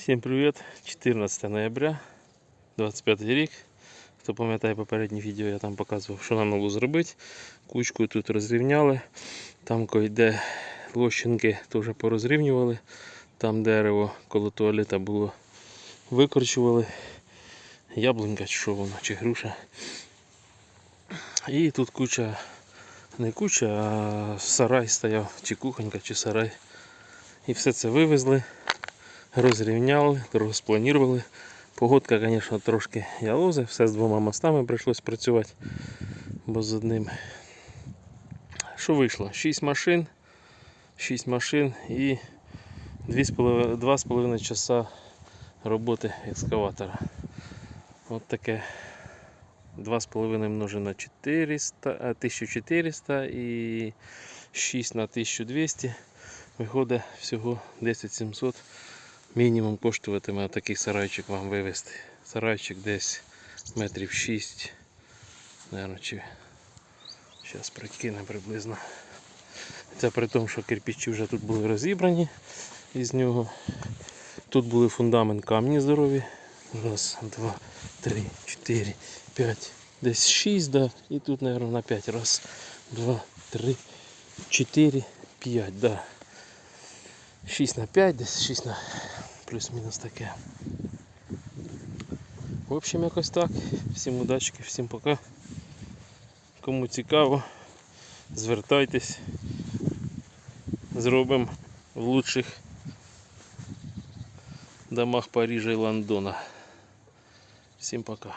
Всім привіт! 14 ноября 25 рік. Хто пам'ятає попереднє відео, я там показував, що нам було зробити. Кучку тут розрівняли. Там де лощинки теж порозрівнювали. Там дерево коло туалета було викорчували. Яблунька чи що воно, чи груша. І тут куча, не куча, а сарай стояв, чи кухонька, чи сарай. І все це вивезли розрівняли, розпланували. Погодка, звісно, трошки ялози, все з двома мостами прийшлось працювати, бо з одним. Що вийшло? 6 машин, 6 машин і 2,5 часа роботи екскаватора. От таке 2,5 множить на 400, 1400 і 6 на 1200. Виходить всього 10 700 мінімум коштуватиме такий сарайчик вам вивезти. Сарайчик десь метрів 6. Наверно, чи зараз прикине приблизно. Це при тому, що кирпичі вже тут були розібрані із нього. Тут були фундамент камні здорові. Раз, два, три, чотири, п'ять, десь шість, да. І тут, мабуть, на п'ять. Раз, два, три, чотири, п'ять, да. 6 на 5, десь 6 на плюс-мінус таке. В общем, якось так. Всім удачки, всім пока. Кому цікаво, звертайтесь. Зробимо в лучших домах Парижа і Лондона. Всім пока.